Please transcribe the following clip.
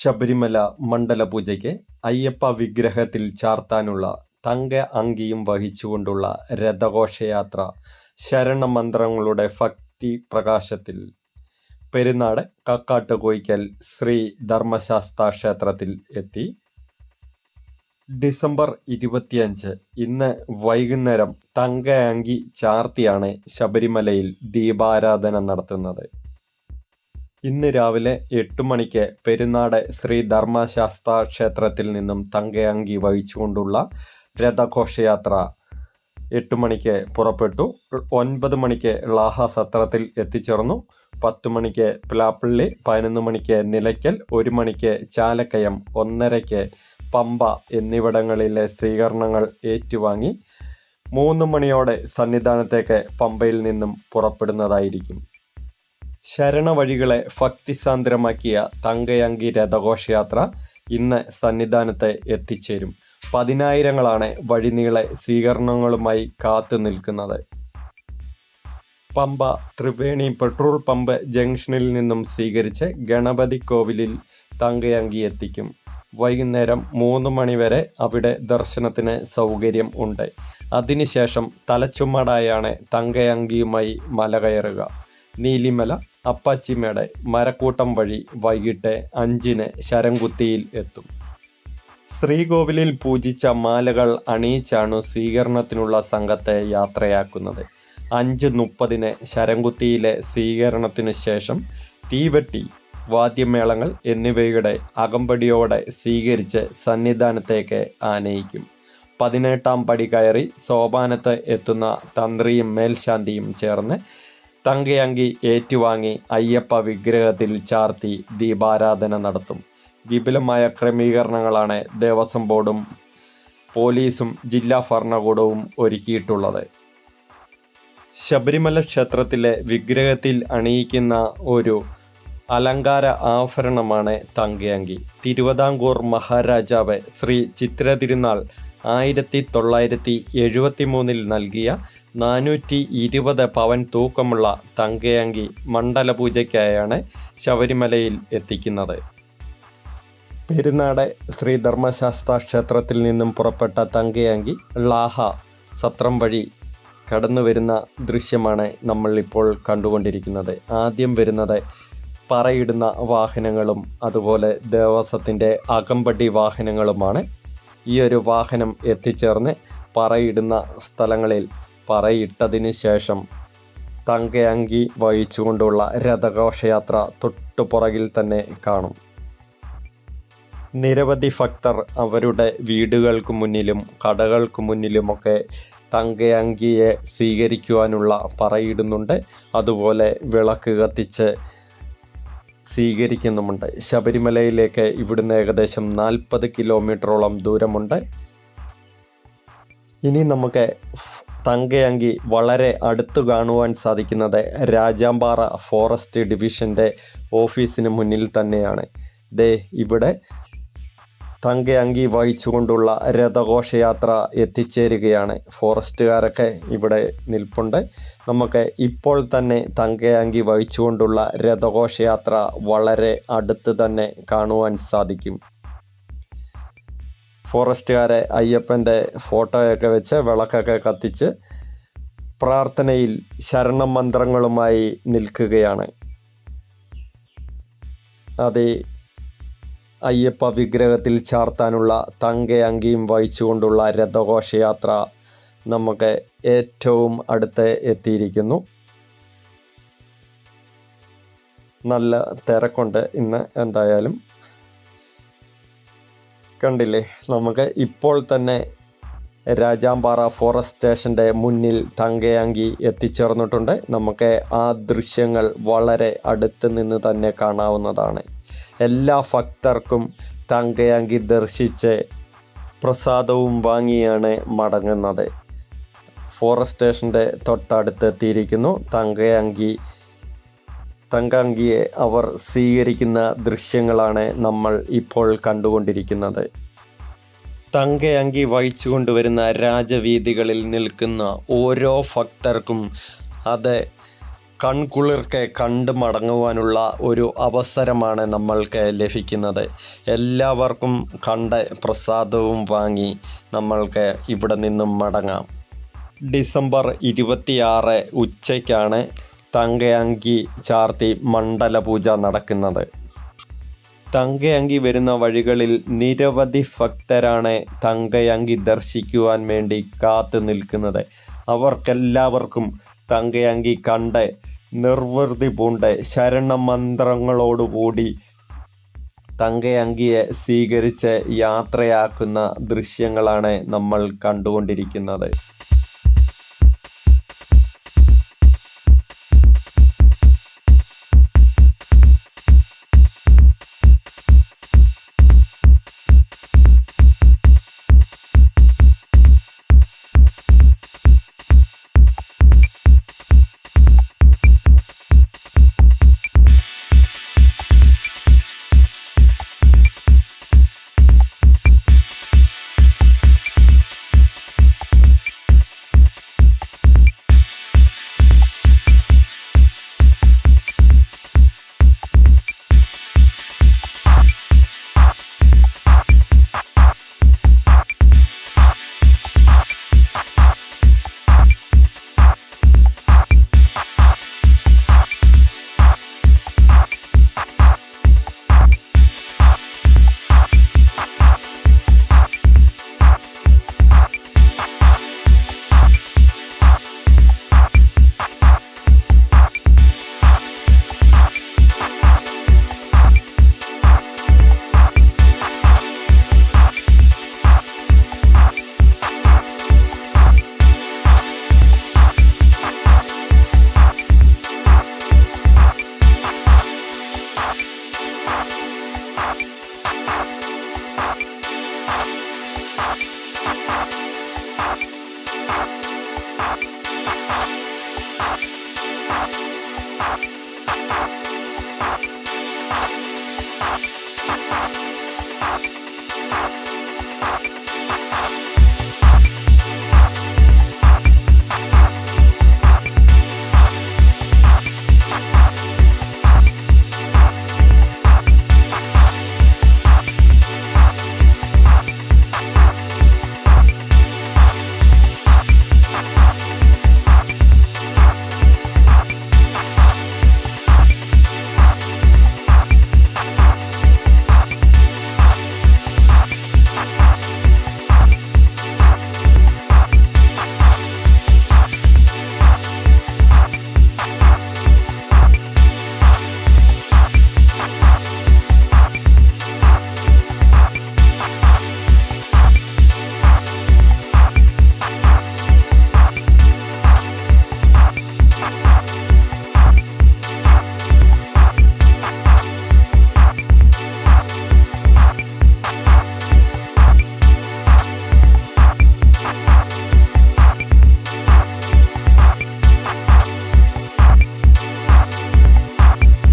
ശബരിമല മണ്ഡല പൂജയ്ക്ക് അയ്യപ്പ വിഗ്രഹത്തിൽ ചാർത്താനുള്ള തങ്ക അങ്കിയും വഹിച്ചുകൊണ്ടുള്ള രഥഘോഷയാത്ര ശരണമന്ത്രങ്ങളുടെ ഭക്തി പ്രകാശത്തിൽ. പെരുന്നാട് കക്കാട്ട് കോയിക്കൽ ശ്രീ ധർമ്മശാസ്ത്ര ക്ഷേത്രത്തിൽ എത്തി. ഡിസംബർ ഇരുപത്തിയഞ്ച് ഇന്ന് വൈകുന്നേരം തങ്ക അങ്കി ചാർത്തിയാണ് ശബരിമലയിൽ ദീപാരാധന നടത്തുന്നത്. ഇന്ന് രാവിലെ എട്ട് മണിക്ക് പെരുന്നാട് ശ്രീ ധർമ്മശാസ്ത്ര ക്ഷേത്രത്തിൽ നിന്നും തങ്കയങ്കി വഹിച്ചുകൊണ്ടുള്ള രഥഘോഷയാത്ര എട്ട് മണിക്ക് പുറപ്പെട്ടു. ഒൻപത് മണിക്ക് ലാഹ സത്രത്തിൽ എത്തിച്ചേർന്നു. പത്ത് മണിക്ക് പ്ലാപ്പള്ളി പതിനൊന്ന് മണിക്ക് നിലയ്ക്കൽ ഒരു മണിക്ക് ചാലക്കയം ഒന്നരയ്ക്ക് പമ്പ എന്നിവിടങ്ങളിലെ സ്വീകരണങ്ങൾ ഏറ്റുവാങ്ങി മൂന്ന് മണിയോടെ സന്നിധാനത്തേക്ക് പമ്പയിൽ നിന്നും പുറപ്പെടുന്നതായിരിക്കും. ശരണവഴികളെ ഭക്തിസാന്ദ്രമാക്കിയ തങ്കയങ്കി രഥഘോഷയാത്ര ഇന്ന് സന്നിധാനത്ത് എത്തിച്ചേരും. പതിനായിരങ്ങളാണ് വഴിനീളെ സ്വീകരണങ്ങളുമായി കാത്തു നിൽക്കുന്നത്. പമ്പ ത്രിവേണി പെട്രോൾ പമ്പ് ജംഗ്ഷനിൽ നിന്നും സ്വീകരിച്ച് ഗണപതി കോവിലിൽ തങ്കയങ്കി എത്തിക്കും. വൈകുന്നേരം മൂന്ന് മണിവരെ അവിടെ ദർശനത്തിന് സൗകര്യം ഉണ്ട്. അതിനുശേഷം തലച്ചുമടായാണ് തങ്കയങ്കിയുമായി മല കയറുക. നീലിമല അപ്പാച്ചിമേട് മരക്കൂട്ടം വഴി വൈകിട്ട് അഞ്ചിന് ശരംകുത്തിയിൽ എത്തും. ശ്രീകോവിലിൽ പൂജിച്ച മാലകൾ അണിയിച്ചാണ് സ്വീകരണത്തിനുള്ള സംഘത്തെ യാത്രയാക്കുന്നത്. അഞ്ച് മുപ്പതിന് ശരംകുത്തിയിലെ സ്വീകരണത്തിനു ശേഷം തീവെട്ടി വാദ്യമേളങ്ങൾ എന്നിവയുടെ അകമ്പടിയോടെ സ്വീകരിച്ച് സന്നിധാനത്തേക്ക് ആനയിക്കും. പതിനെട്ടാം പടി കയറി സോപാനത്ത് എത്തുന്ന തന്ത്രിയും മേൽശാന്തിയും ചേർന്ന് തങ്കയങ്കി ഏറ്റുവാങ്ങി അയ്യപ്പ വിഗ്രഹത്തിൽ ചാർത്തി ദീപാരാധന നടത്തും. വിപുലമായ ക്രമീകരണങ്ങളാണ് ദേവസ്വം ബോർഡും പോലീസും ജില്ലാ ഭരണകൂടവും ഒരുക്കിയിട്ടുള്ളത്. ശബരിമല ക്ഷേത്രത്തിലെ വിഗ്രഹത്തിൽ അണിയിക്കുന്ന ഒരു അലങ്കാര ആഭരണമാണ് തങ്കയങ്കി. തിരുവിതാംകൂർ മഹാരാജാവ് ശ്രീ ചിത്ര തിരുനാൾ ആയിരത്തി തൊള്ളായിരത്തി എഴുപത്തി മൂന്നിൽ നൽകിയ നാനൂറ്റി ഇരുപത് പവൻ തൂക്കമുള്ള തങ്കയങ്കി മണ്ഡലപൂജയ്ക്കായാണ് ശബരിമലയിൽ എത്തിക്കുന്നത്. പെരുന്നാട് ശ്രീ ധർമ്മശാസ്ത്ര ക്ഷേത്രത്തിൽ നിന്നും പുറപ്പെട്ട തങ്കയങ്കി ലാഹ സത്രം വഴി കടന്നു വരുന്ന ദൃശ്യമാണ് നമ്മൾ ഇപ്പോൾ കണ്ടുകൊണ്ടിരിക്കുന്നത്. ആദ്യം വരുന്നത് പറയിടുന്ന വാഹനങ്ങളും അതുപോലെ ദേവസ്വത്തിന്റെ അകമ്പടി വാഹനങ്ങളുമാണ്. ഈ ഒരു വാഹനം എത്തിച്ചേർന്ന് പറയിടുന്ന സ്ഥലങ്ങളിൽ പറയിട്ടതിന് ശേഷം തങ്കയങ്കി വഹിച്ചുകൊണ്ടുള്ള രഥഘോഷയാത്ര തൊട്ടുപുറകിൽ തന്നെ കാണും. നിരവധി ഭക്തർ അവരുടെ വീടുകൾക്ക് മുന്നിലും കടകൾക്ക് മുന്നിലുമൊക്കെ തങ്കയങ്കിയെ സ്വീകരിക്കുവാനുള്ള പറയിടുന്നുണ്ട്. അതുപോലെ വിളക്ക് കത്തിച്ച് സ്വീകരിക്കുന്നുമുണ്ട്. ശബരിമലയിലേക്ക് ഇവിടുന്ന് ഏകദേശം നാൽപ്പത് കിലോമീറ്ററോളം ദൂരമുണ്ട്. ഇനി നമുക്ക് തങ്കയങ്കി വളരെ അടുത്ത് കാണുവാൻ സാധിക്കുന്നത് രാജാമ്പാറ ഫോറസ്റ്റ് ഡിവിഷന്റെ ഓഫീസിന് മുന്നിൽ തന്നെയാണ്. ദേ ഇവിടെ തങ്കയങ്കി വഹിച്ചുകൊണ്ടുള്ള രഥഘോഷയാത്ര എത്തിച്ചേരുകയാണ്. ഫോറസ്റ്റുകാരൊക്കെ ഇവിടെ നിൽപ്പുണ്ട്. നമുക്ക് ഇപ്പോൾ തന്നെ തങ്കയങ്കി വഹിച്ചുകൊണ്ടുള്ള രഥഘോഷയാത്ര വളരെ അടുത്ത് തന്നെ കാണുവാൻ സാധിക്കും. ഫോറസ്റ്റുകാരെ അയ്യപ്പന്റെ ഫോട്ടോയൊക്കെ വെച്ച് വിളക്കൊക്കെ കത്തിച്ച് പ്രാർത്ഥനയിൽ ശരണം മന്ത്രങ്ങളുമായി നിൽക്കുകയാണ്. അതേ അയ്യപ്പ വിഗ്രഹത്തിൽ ചാർത്താനുള്ള തങ്ക അങ്കിയും വഹിച്ചുകൊണ്ടുള്ള രഥഘോഷയാത്ര നമുക്ക് ഏറ്റവും അടുത്ത് എത്തിയിരിക്കുന്നു. നല്ല തിരക്കുണ്ട് ഇന്ന് എന്തായാലും. കണ്ടില്ലേ? നമുക്ക് ഇപ്പോൾ തന്നെ രാജാമ്പാറ ഫോറസ്റ്റ് സ്റ്റേഷന്റെ മുന്നിൽ തങ്കയാങ്കി എത്തിച്ചേർന്നിട്ടുണ്ട്. നമുക്ക് ആ ദൃശ്യങ്ങൾ വളരെ അടുത്ത് നിന്ന് തന്നെ കാണാവുന്നതാണ്. എല്ലാ ഭക്തർക്കും തങ്കയാങ്കി ദർശിച്ച് പ്രസാദവും വാങ്ങിയാണ് മടങ്ങുന്നത്. ഫോറസ്റ്റ് സ്റ്റേഷന്റെ തൊട്ടടുത്ത് എത്തിയിരിക്കുന്നു തങ്കയാങ്കി തങ്കഅങ്കിയെ അവർ സ്വീകരിക്കുന്ന ദൃശ്യങ്ങളാണ് നമ്മൾ ഇപ്പോൾ കണ്ടുകൊണ്ടിരിക്കുന്നത്. തങ്കയങ്കി വഹിച്ചു കൊണ്ടുവരുന്ന രാജവീതികളിൽ നിൽക്കുന്ന ഓരോ ഭക്തർക്കും അത് കൺകുളിർക്കെ കണ്ട് മടങ്ങുവാനുള്ള ഒരു അവസരമാണ് നമ്മൾക്ക് ലഭിക്കുന്നത്. എല്ലാവർക്കും കണ്ട പ്രസാദവും വാങ്ങി നമ്മൾക്ക് ഇവിടെ നിന്നും മടങ്ങാം. ഡിസംബർ ഇരുപത്തിയാറ് ഉച്ചയ്ക്കാണ് തങ്കയങ്കി ചാർത്തി മണ്ഡല പൂജ നടക്കുന്നത്. തങ്കയങ്കി വരുന്ന വഴികളിൽ നിരവധി ഭക്തരാണ് തങ്കയങ്കി ദർശിക്കുവാൻ വേണ്ടി കാത്തു നിൽക്കുന്നത്. അവർക്കെല്ലാവർക്കും തങ്കയങ്കി കണ്ട് നിർവൃതി പൂണ്ട് ശരണമന്ത്രങ്ങളോടുകൂടി തങ്കയങ്കിയെ സ്വീകരിച്ച് യാത്രയാക്കുന്ന ദൃശ്യങ്ങളാണ് നമ്മൾ കണ്ടുകൊണ്ടിരിക്കുന്നത്. Thank